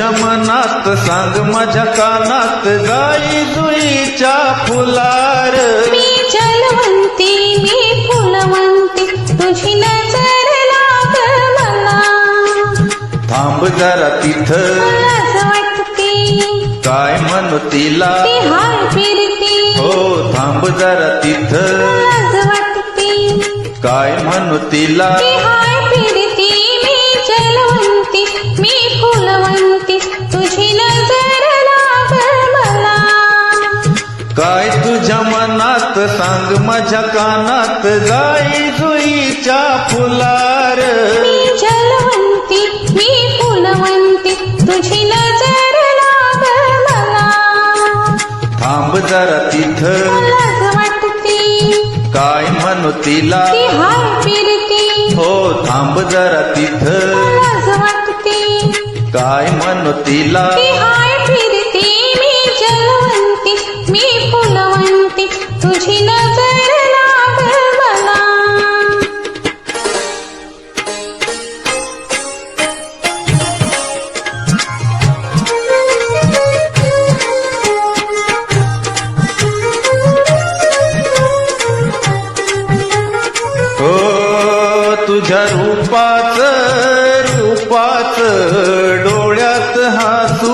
सांग माझ्या कानात जाई जुईच्या फुलार. मी जलवंती मी फुलवंती तुझी नजर लाग मला. थांब जरा तिथं. काय म्हणू तिला ती हाय फिरती. हो थांब जरा तिथं. काय म्हणू तिला काय तुझ्या मनात सांग माझ्या कानात जाई जुईच्या फुलार. मी जलवंती मी फुलवंती तुझी नजर लाग मला. थांब जरा तिथं. वाटते. काय म्हणू तिला? ती हाय फिरती हो थांब जरा तिथं. वाटते. काय म्हणू तिला? ती हाय तुझी नजर लाग मला. हो तुझ्या रूपाच रूपाच डोळ्यात हा तू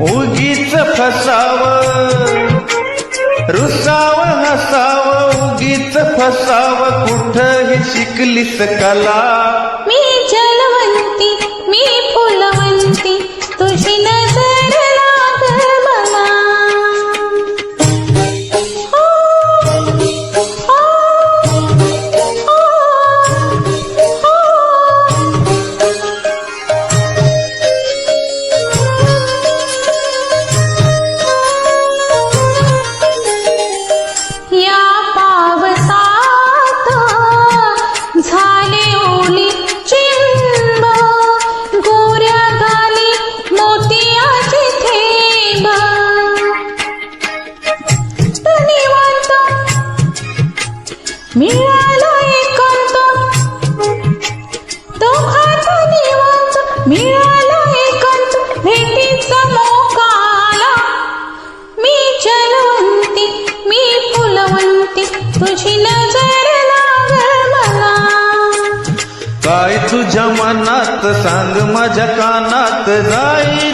उगीच फसाव. रुसाव हसाव उगीच फसाव. कुठही शिकलीस कला. मिळाला एकांत निवांत मिळाला एकांत भेटीचा मी जलवंती मी फुलवंती तुझी नजर मला. काय तुझ्या मनात सांग माझ्या कानात जाई